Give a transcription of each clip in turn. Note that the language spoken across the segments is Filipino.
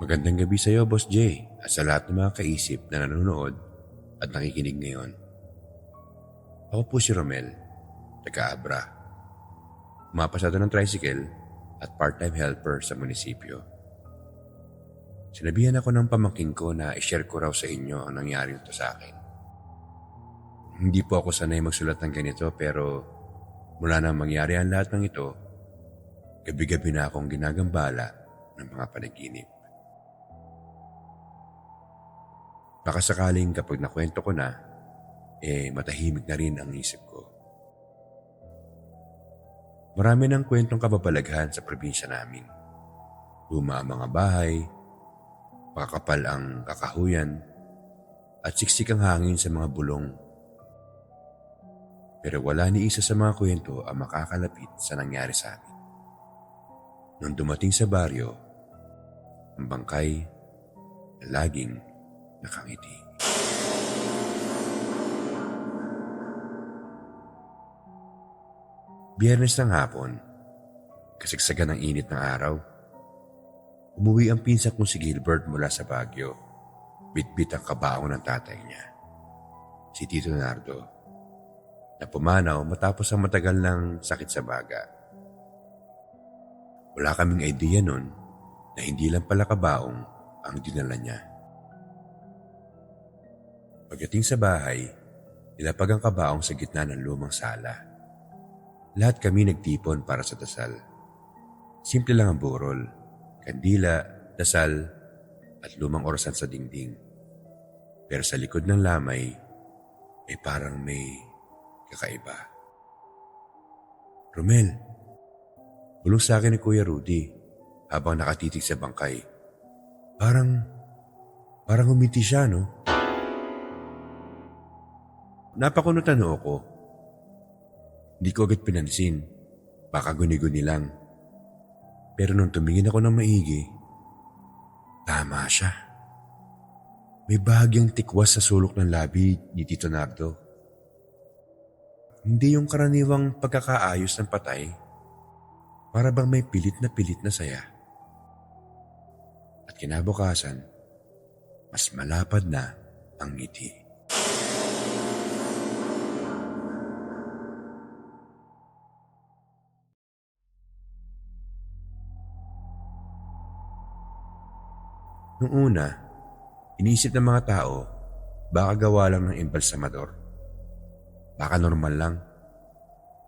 Magandang gabi sa iyo, Boss J, at sa lahat ng mga kaisip na nanonood at nakikinig ngayon. Ako po si Romel, taga Abra. Mapasado ng tricycle at part-time helper sa munisipyo. Sinabihan ako ng pamangkin ko na i-share ko raw sa inyo ang nangyari nito sa akin. Hindi po ako sanay magsulat ng ganito pero mula nang mangyari ang lahat ng ito, gabi-gabi na akong ginagambala ng mga panaginip. Baka sakaling kapag nakwento ko na, eh matahimik na rin ang isip ko. Marami ng kwentong kababalaghan sa probinsya namin. Luma ang mga bahay, pakakapal ang kakahuyan, at siksik ang hangin sa mga bulong. Pero wala ni isa sa mga kwento ang makakalapit sa nangyari sa amin. Nung dumating sa baryo, ang bangkay laging nakangiti. Biyernes ng hapon, kasagsagan ng init ng araw. Umuwi ang pinsa kong si Gilbert mula sa Baguio. Bitbit ang kabaong ng tatay niya. Si Tito Nardo. Na pumanaw matapos ang matagal ng sakit sa baga. Wala kaming idea nun na hindi lang pala kabaong ang dinala niya. Pagdating sa bahay, nilapag ang kabaong sa gitna ng lumang sala. Lahat kami nagtipon para sa dasal. Simple lang ang burol, kandila, dasal, at lumang orasan sa dingding. Pero sa likod ng lamay, ay parang may kakaiba. Romel, bulong sa akin ni Kuya Rudy habang nakatitig sa bangkay. Parang, parang humiti siya, no? Napakunutan ako. Hindi ko agad pinansin. Baka guni-guni lang. Pero nung tumingin ako ng maigi, tama siya. May bahagyang tikwas sa sulok ng labi ni Tito Nardo. Hindi yung karaniwang pagkakaayos ng patay. Para bang may pilit na pilit na saya. At kinabukasan, mas malapad na ang ngiti. Noong una, iniisip ng mga tao, baka gawa lang ng embalsamador. Baka normal lang.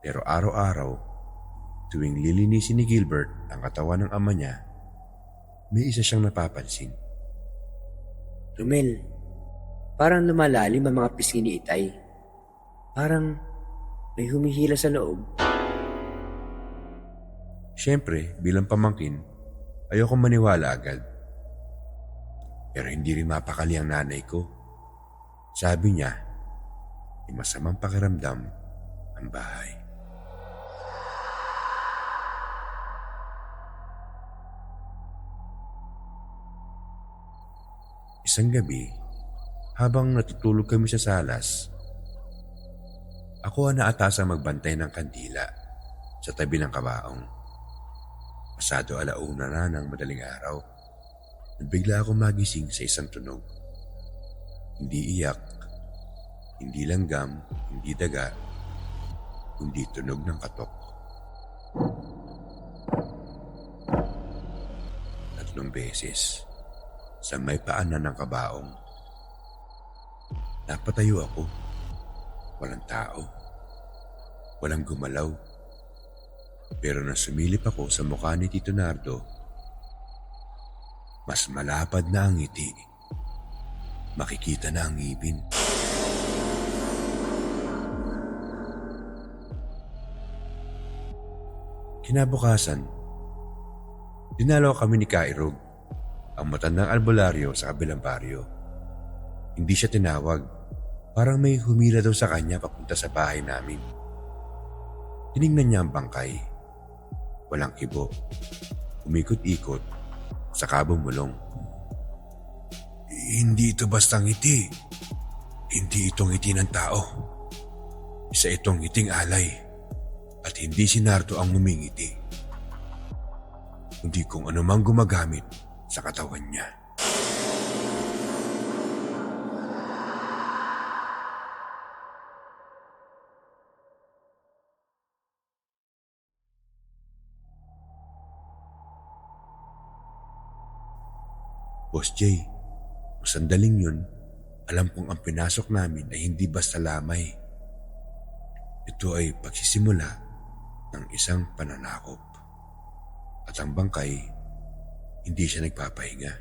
Pero araw-araw, tuwing lilinisin ni Gilbert ang katawan ng ama niya, may isa siyang napapansin. Romel, parang lumalalim ang mga pisngi ni Itay. Parang may humihila sa loob. Siyempre, bilang pamangkin, ayoko maniwala agad. Pero hindi rin mapakali ang nanay ko. Sabi niya, may masamang pakiramdam ang bahay. Isang gabi, habang natutulog kami sa salas, ako ang naatasang magbantay ng kandila sa tabi ng kabaong. Pasado alauna na ng madaling araw, nabigla ako magising sa isang tunog. Hindi iyak, hindi langgam, hindi daga, kundi tunog ng katok. Tatlong beses sa may paanan ng kabaong. Napatayo ako. Walang tao. Walang gumalaw. Pero nang sumilip ako sa mukha ni Tito Nardo, mas malapad na ang ngiti. Makikita na ang ngipin. Kinabukasan, dinalaw kami ni Kairog, ang matandang albularyo sa kabilang baryo. Hindi siya tinawag, parang may humila daw sa kanya papunta sa bahay namin. Tiningnan niya ang bangkay. Walang kibo. Umikot-ikot. Saka bumulong. Hindi ito basta ngiti. Hindi ito ngiti ng tao. Isa itong ngiting alay. At hindi si Nardo ang ngumingiti. Kundi kung anumang gumagamit sa katawan niya. Boss Jay, sandaling yun, alam kong ang pinasok namin ay hindi basta lamay. Ito ay pagsisimula ng isang pananakop. At ang bangkay, hindi siya nagpapahinga.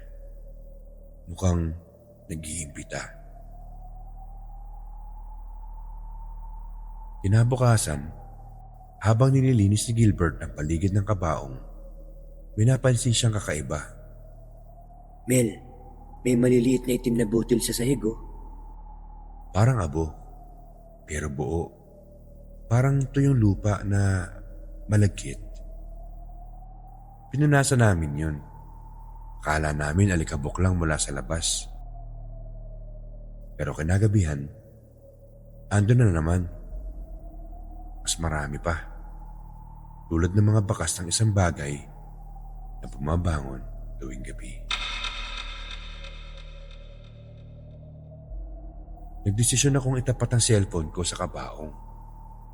Mukhang nag-iimbita. Kinabukasan, habang nililinis ni Gilbert ang paligid ng kabaong, may napansin siyang kakaiba. Mel, may maliliit na itim na butil sa sahig oh. Parang abo, pero buo. Parang ito yung lupa na malagkit. Pinunasa namin yun. Akala namin alikabok lang mula sa labas. Pero kinagabihan, ando na naman. Mas marami pa. Tulad ng mga bakas ng isang bagay na bumabangon tuwing gabi. Nagdesisyon akong itapat ang cellphone ko sa kabaong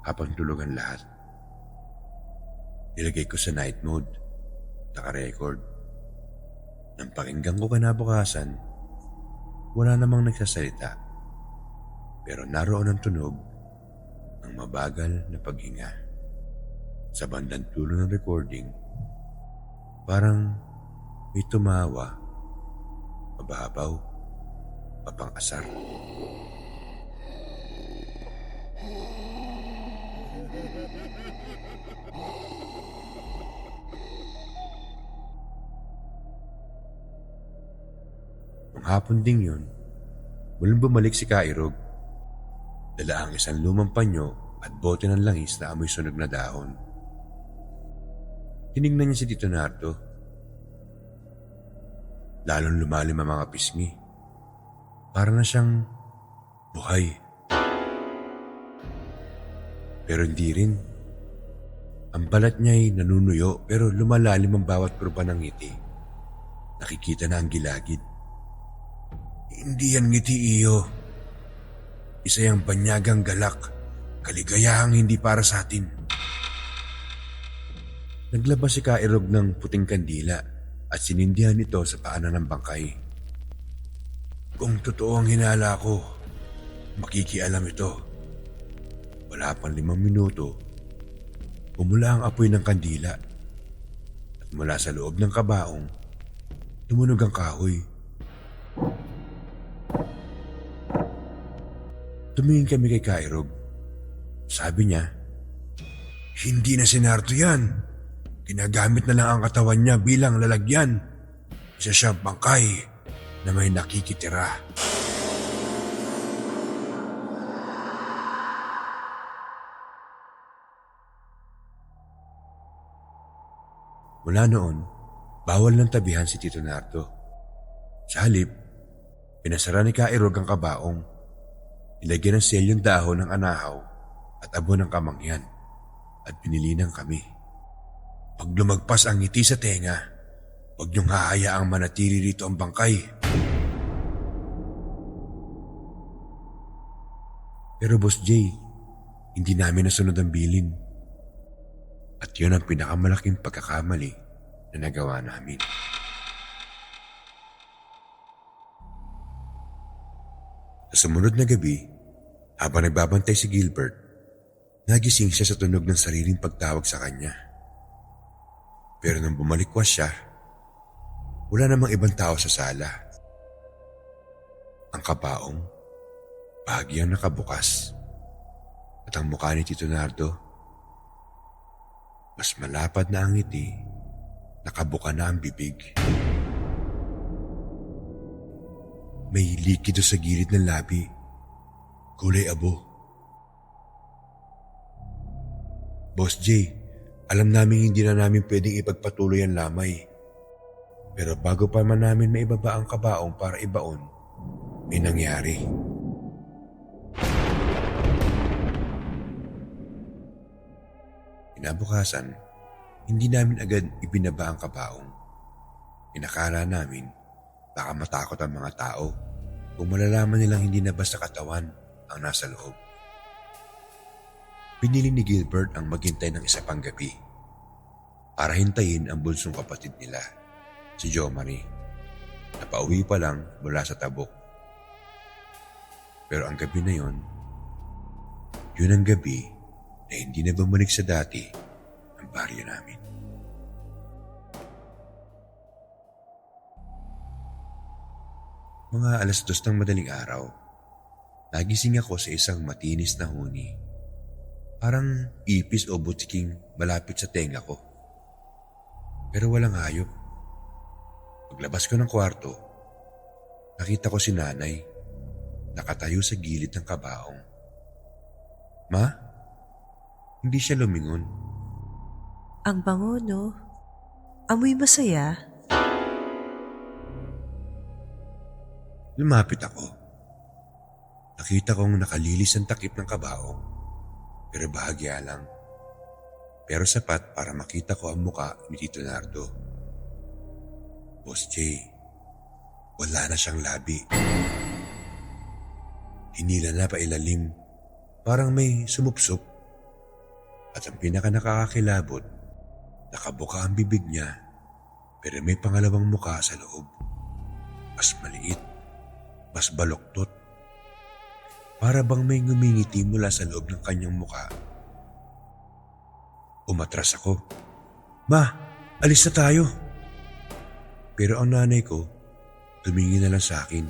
habang tulugan lahat. Nilagay ko sa night mode, naka-record. Nang pakinggan ko kanabukasan, wala namang nagsasalita. Pero naroon ang tunog ng mabagal na paghinga. Sa bandang tulo ng recording, parang may tumawa, mababaw, mapang-asar. Nung hapon ding yun, muling bumalik si Kairog. Dala ang isang lumang panyo at bote ng langis na amoy sunog na dahon. Tinignan niya si Tito Nardo. Lalong lumalim ang mga pisngi. Para na siyang buhay. Pero hindi rin. Ang balat niya ay nanunuyo pero lumalalim ang bawat grupa ng ngiti. Nakikita na ang gilagid. Hindi yan ngiti iyo. Isa yung banyagang galak, kaligayahang hindi para sa atin. Naglabas si Kairog ng puting kandila at sinindihan ito sa paanan ng bangkay. Kung totoo ang hinala ko, makikialam ito. Wala pang limang minuto, umula ang apoy ng kandila at mula sa loob ng kabaong, tumunog ang kahoy. Tumingin kami kay Kairog. Sabi niya, Hindi na sinarto yan. Ginagamit na lang ang katawan niya bilang lalagyan. Isa siyang bangkay na may nakikitira. Mula noon, bawal ng tabihan si Tito Nardo. Sa halip, pinasara ni Kairog ang kabaong Nilagyan ng selyong dahon ng anahaw at abo ng kamangyan at pinilinan kami. Pag lumagpas ang ngiti sa tenga, huwag niyong hahayaang manatili rito ang bangkay. Pero Boss Jay, hindi namin nasunod ang bilin. At yun ang pinakamalaking pagkakamali na nagawa namin. Sa sumunod na gabi, habang nagbabantay si Gilbert, nagising siya sa tunog ng sariling pagtawag sa kanya. Pero nang bumalikwas siya, wala namang ibang tao sa sala. Ang kabaong, bahagyang nakabukas. At ang mukha ni Tito Nardo, mas malapad na ang ngiti, nakabuka na ang bibig. May likido sa gilid ng labi. Kulay abo. Boss J, alam namin hindi na namin pwedeng ipagpatuloy ang lamay. Pero bago pa man namin maibaba ang kabaong para ibaon, may nangyari. Kinabukasan, hindi namin agad ibinaba ang kabaong. Inakala namin baka matakot ang mga tao kung malalaman nilang hindi na basta katawan ang nasa loob. Pinili ni Gilbert ang maghintay ng isa pang gabi para hintayin ang bulsong kapatid nila, si Jo Marie, na pauwi pa lang mula sa tabok. Pero ang gabi na yon, yun ang gabi na hindi na bumalik sa dati ang baryo namin. Mga alas dos ng madaling araw, nagising ako sa isang matinis na huni. Parang ipis o butiking malapit sa tenga ko. Pero walang hayop. Paglabas ko ng kwarto, nakita ko si nanay nakatayo sa gilid ng kabaong. Ma? Hindi siya lumingon. Ang bango, no? Amoy masaya. Lumapit ako. Nakita kong nakalilis ang takip ng kabaong. Pero bahagya lang. Pero sapat para makita ko ang muka ni Tito Nardo. Boss J, wala na siyang labi. Hinila na pa ilalim. Parang may sumupsop. At ang pinaka nakakakilabot, nakabuka ang bibig niya pero may pangalawang muka sa loob. Mas maliit mas baloktot. Para bang may ngumingiti mula sa loob ng kanyang muka. Umatras ako. Ma, alis na tayo. Pero ang nanay ko, tumingin na lang sa akin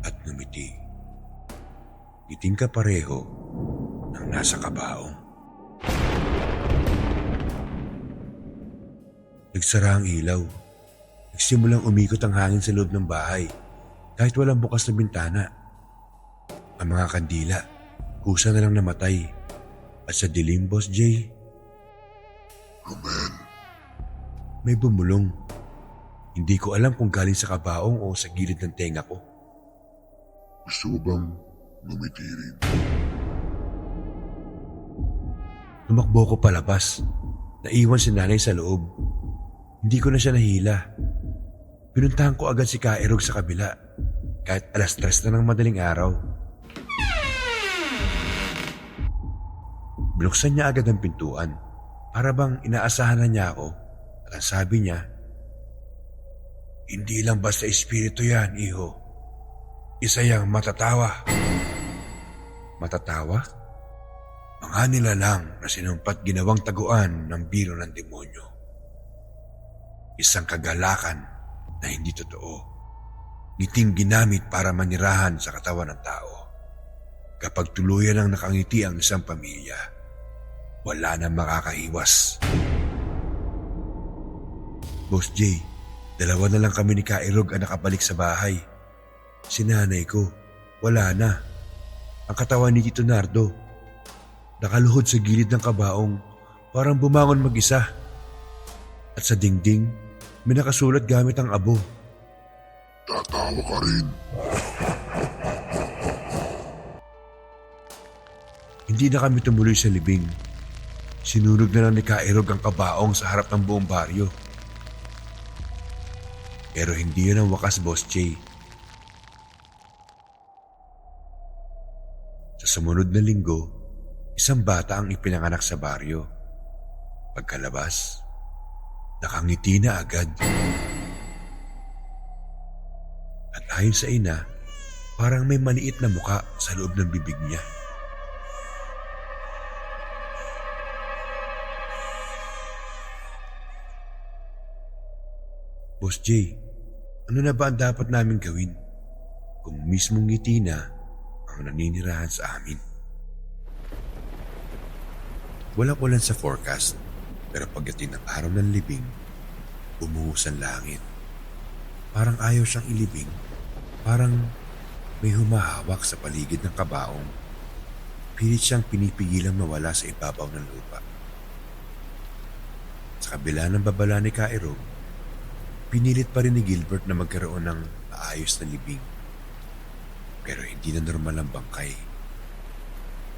at ngumiti. Ngiting ka pareho ng nasa kabaong. Nagsara ang ilaw. Nagsimulang umikot ang hangin sa loob ng bahay kahit walang bukas na bintana. Ang mga kandila, kusa na lang namatay. At sa dilim, Boss Jay, Roman, may bumulong. Hindi ko alam kung galing sa kabaong o sa gilid ng tenga ko. gusto mo bang ngumiti rin? Tumakbo ko palabas. Naiwan si nanay sa loob. Hindi ko na siya nahila. Pinuntahan ko agad si Kairog sa kabila. Kahit alas tres na ng madaling araw. Binuksan niya agad ang pintuan. Para bang inaasahan na niya ako. At ang sabi niya, Hindi lang basta espiritu yan, iho. Isa yang matatawa. Matatawa? Mga nila lang na sinumpat ginawang taguan ng biro ng demonyo. Isang kagalakan na hindi totoo. Ngiting ginamit para manirahan sa katawan ng tao. Kapag tuluyan ang nakangiti ang isang pamilya, wala nang makakaiwas. Boss J, dalawa na lang kami ni Kairog ang nakabalik sa bahay. Si nanay ko, wala na. Ang katawan ni Tito Nardo, nakaluhod sa gilid ng kabaong, parang bumangon mag-isa. At sa dingding, may nakasulat gamit ang abo. Tatawa ka rin. Hindi na kami tumuloy sa libing. Sinunog na lang ni Kairog ang kabaong sa harap ng buong baryo. Pero hindi yun ang wakas, Boss J. Sa sumunod na linggo, isang bata ang ipinanganak sa baryo. Pagkalabas, nakangiti na agad. At ayon sa ina, parang may maliit na muka sa loob ng bibig niya. Boss J, ano na ba ang dapat namin gawin kung mismong ngiti na ang naninirahan sa amin? Walang ulan sa forecast, pero pagdating ng araw ng libing, bumuhos ang langit. Parang ayaw siyang ilibing, parang may humahawak sa paligid ng kabaong. Pilit siyang pinipigilang mawala sa ibabaw ng lupa. Sa kabila ng babala ni Cairo, Pinilit pa rin ni Gilbert na magkaroon ng maayos na libing. Pero hindi na normal ang bangkay.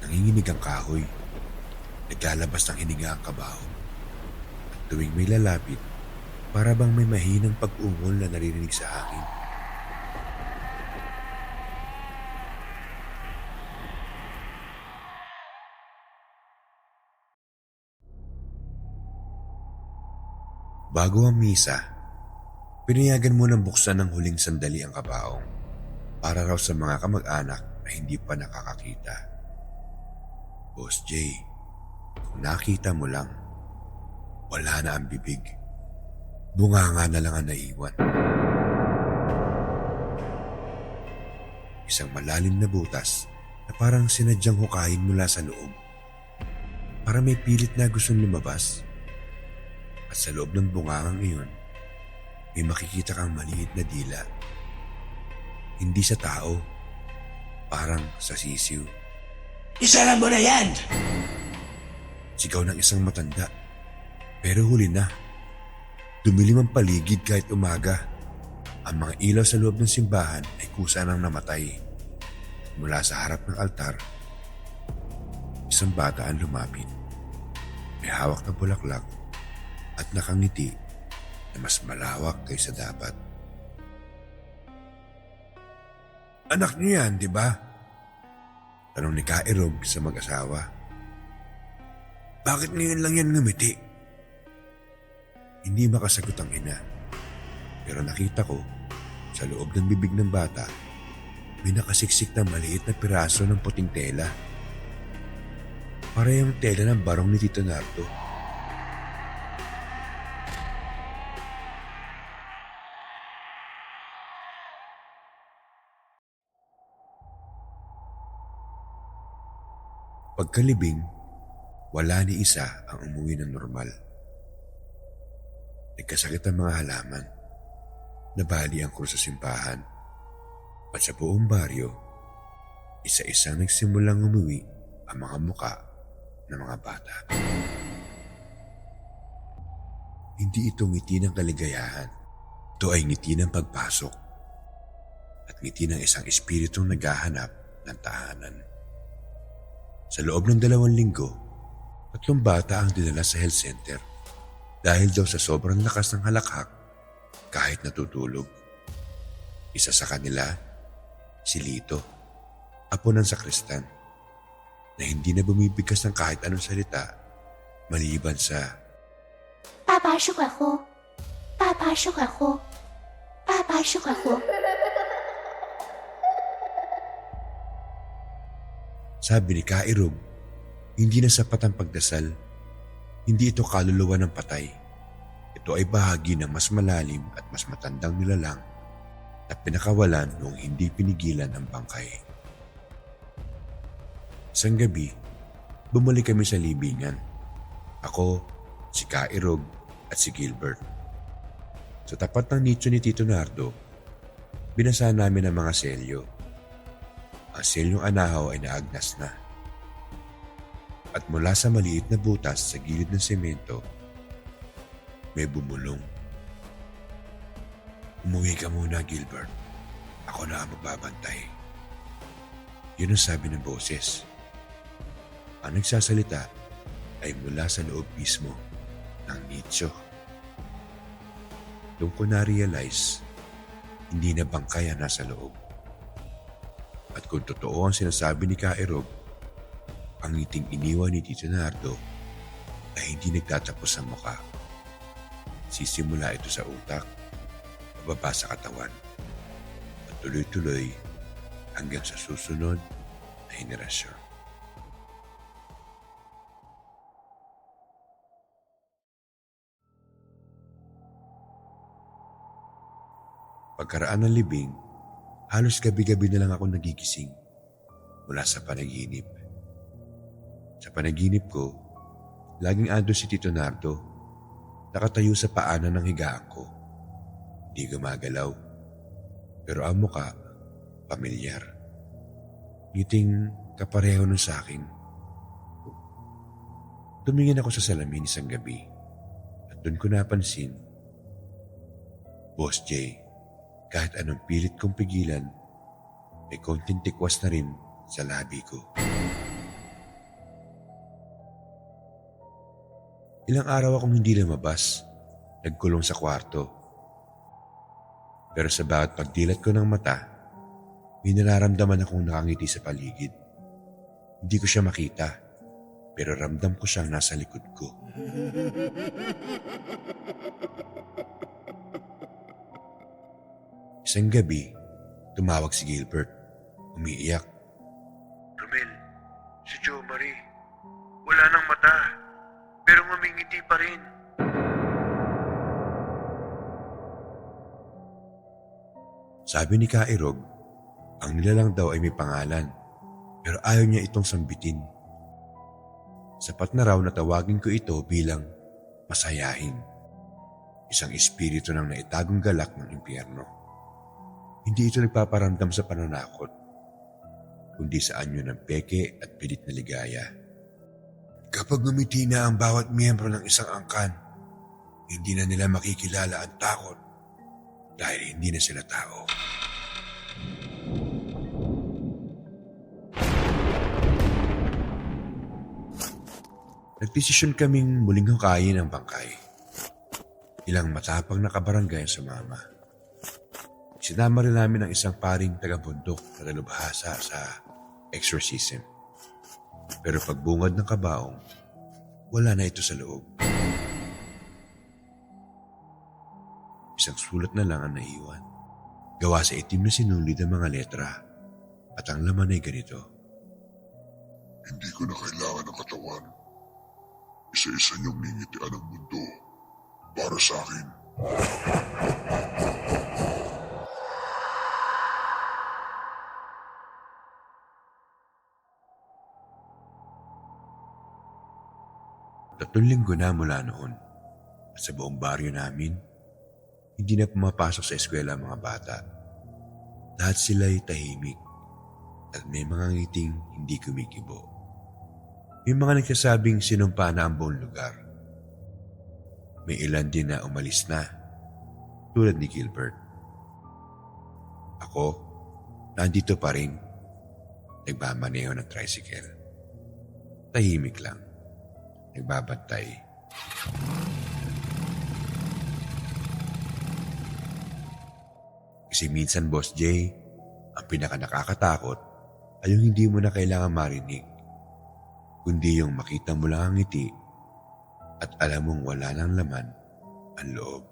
Nanginginig ang kahoy. Naglalabas ng hininga ang kabaho. Tuwing may lalapit, Para bang may mahinang pag-ungol na naririnig sa akin. Bago ang misa, pinayagan mo ng buksan ng huling sandali ang kabaong para raw sa mga kamag-anak na hindi pa nakakakita. Boss J, kung nakita mo lang, wala na ang bibig. Bunganga na lang ang naiwan. Isang malalim na butas na parang sinadyang hukayin mula sa loob. Para may pilit na gustong lumabas. At sa loob ng bungangang iyon, may makikita kang maliit na dila. Hindi sa tao, parang sa sisiw. Isara mo na yan! Sigaw ng isang matanda. Pero huli na. Dumilim ang paligid kahit umaga. Ang mga ilaw sa loob ng simbahan ay kusa nang namatay. Mula sa harap ng altar, isang bata ang lumapit. May hawak na bulaklak at nakangiti na mas malawak kaysa dapat. Anak niyo yan, di ba? Tanong ni Kairog sa mag-asawa. Bakit ngayon lang yan ngumiti? Hindi makasagot ang ina. Pero nakita ko, sa loob ng bibig ng bata, may nakasiksik na maliit na piraso ng puting tela. Para tela ng barong ni Tito Nardo. Pagkalibing, wala ni isa ang umuwi ng normal. Nagkasakit ang mga halaman. Nabali ang krus sa simbahan. At sa buong baryo, isa-isang nagsimulang umuwi ang mga muka ng mga bata. Hindi ito ngiti ng kaligayahan. Ito ay ngiti ng pagpasok at ngiti ng isang espiritong naghahanap ng tahanan. Sa loob ng dalawang linggo, tatlong bata ang dinala sa health center dahil daw sa sobrang lakas ng halakhak kahit natutulog. Isa sa kanila, si Lito, apo ng sakristan, na hindi na bumibigkas ng kahit anong salita maliban sa Papasok ako. Papasok ako. Papasok ako. sabi ni Kairog, hindi na sapat ang pagdasal. Hindi ito kaluluwa ng patay. Ito ay bahagi ng mas malalim at mas matandang nilalang na pinakawalan noong hindi pinigilan ang bangkay. Isang gabi, bumalik kami sa libingan. Ako, si Kairog at si Gilbert. Sa tapat ng nicho ni Tito Nardo, binasa namin ang mga selyo. Ang selyong anahaw ay naagnas na. At mula sa maliit na butas sa gilid ng semento, may bumulong. Umuwi ka muna, Gilbert. Ako na ang magbabantay. Yun ang sabi ng boses. Ang nagsasalita ay mula sa loob mismo ng nicho. Doon ko na-realize, hindi na bangkay ang nasa loob. At kung totoo ang sinasabi ni Kairog, ang ngiting iniwan ni Tito Nardo ay hindi nagtatapos sa muka. Sisimula ito sa utak, pababa sa katawan, at tuloy-tuloy hanggang sa susunod na henerasyon. Pagkaraan ng libing, halos gabi-gabi na lang ako nagigising mula sa panaginip. Sa panaginip ko, laging ando si Tito Nardo, nakatayo sa paanan ng higaan ko. Hindi gumagalaw, pero ang muka, pamilyar. Ngiting kapareho nun sa akin. Tumingin ako sa salamin isang gabi at doon ko napansin, Boss J, kahit anong pilit kong pigilan, may konting tikwas na rin sa labi ko. Ilang araw akong hindi lumabas nagkulong sa kwarto. Pero sa bawat pagdilat ko ng mata, may nararamdaman akong nakangiti sa paligid. Hindi ko siya makita, pero ramdam ko siyang nasa likod ko. Isang gabi, tumawag si Gilbert. Umiiyak. Romel, si Jo Marie, wala nang mata, ngumingiti pa rin. Sabi ni Kairog, ang nilalang daw ay may pangalan, pero ayaw niya itong sambitin. Sapat na raw na tawagin ko ito bilang masayahin. Isang espiritu ng naitagong galak ng impyerno. Hindi ito nagpaparamdam sa pananakot, kundi sa anyo ng peke at pilit na ligaya. Kapag ngumiti na ang bawat miyembro ng isang angkan, hindi na nila makikilala ang takot dahil hindi na sila tao. Nagdesisyon kaming muling hukayin ang bangkay. Ilang matapang na kabarangay ang sumama. Sinama rin namin ang isang paring taga-bundok na dalubhasa sa exorcism. Pero pagbungad ng kabaong, wala na ito sa loob. Isang sulat na lang ang naiwan. Gawa sa itim na sinulid ang mga letra at ang laman ay ganito. Hindi ko na kailangan ng katawan. Isa-isa niyong ningitian ang mundo para sa akin. Tatlong linggo na mula noon at sa buong baryo namin, hindi na pumapasok sa eskwela ang mga bata. Lahat sila'y tahimik at may mga ngiting hindi kumikibo. May mga nagsasabing sinumpa na ang buong lugar. May ilan din na umalis na, tulad ni Gilbert. Ako, nandito pa rin, nagmamaneho ng tricycle. Tahimik lang nagbabantay. Kasi minsan, Boss Jay, ang pinaka nakakatakot ay yung hindi mo na kailangan marinig, kundi yung makita mo lang ang ngiti at alam mong wala nang laman ang loob.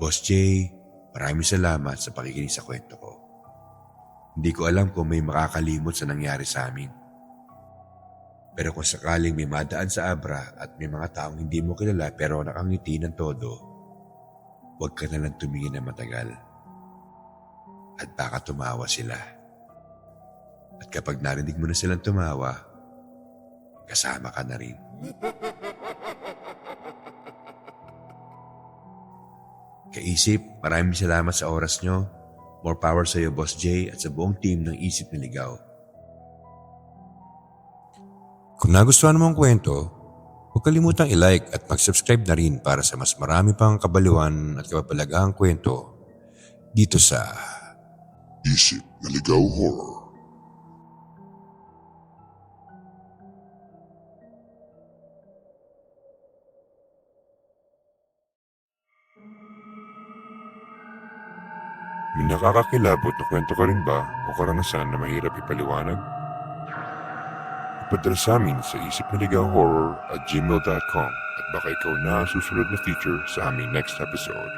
Boss Jay, maraming salamat sa pakikinig sa kwento ko. Hindi ko alam kung may makakalimot sa nangyari sa amin. Pero kung sakaling may madaan sa Abra at may mga taong hindi mo kilala pero nakangiti ng todo, huwag ka na lang tumingin na matagal. At baka tumawa sila. At kapag narinig mo na silang tumawa, kasama ka na rin. Kaisip, maraming salamat sa oras nyo. More power sa iyo, Boss Jay, at sa buong team ng Isip na Ligaw. Kung nagustuhan mo ang kwento, huwag kalimutang i-like at mag-subscribe na rin para sa mas marami pang kabaliwan at kapapalagaang kwento dito sa Isip na ligaw horror. May nakakakilabot na kwento ka rin ba o karanasan na mahirap ipaliwanag? Ipadala sa amin sa isip na horror at gmail.com at baka ikaw na susunod na feature sa aming next episode.